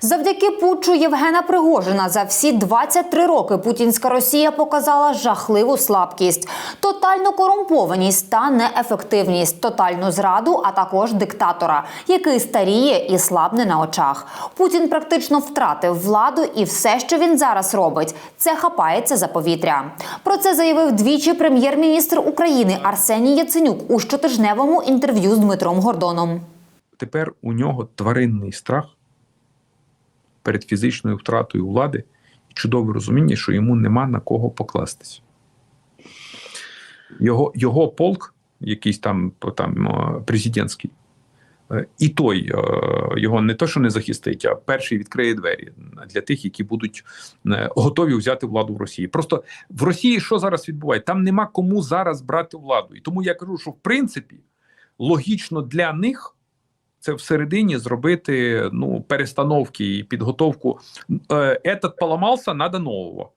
Завдяки путчу Євгена Пригожина за всі 23 роки путінська Росія показала жахливу слабкість, тотальну корумпованість та неефективність, тотальну зраду, а також диктатора, який старіє і слабне на очах. Путін практично втратив владу, і все, що він зараз робить, це хапається за повітря. Про це заявив двічі прем'єр-міністр України Арсеній Яценюк у щотижневому інтерв'ю з Дмитром Гордоном. Тепер у нього тваринний страх перед фізичною втратою влади і чудове розуміння, що йому нема на кого покластися. Його, його полк, якийсь там, там президентський, е, і той е, його не то, що не захистить, а перший відкриє двері для тих, які будуть е, готові взяти владу в Росії. Просто в Росії що зараз відбувається? Там нема кому зараз брати владу. І тому я кажу, що в принципі логічно для них це всередині зробити ну перестановки і підготовку. етат. Поламався, надо нового.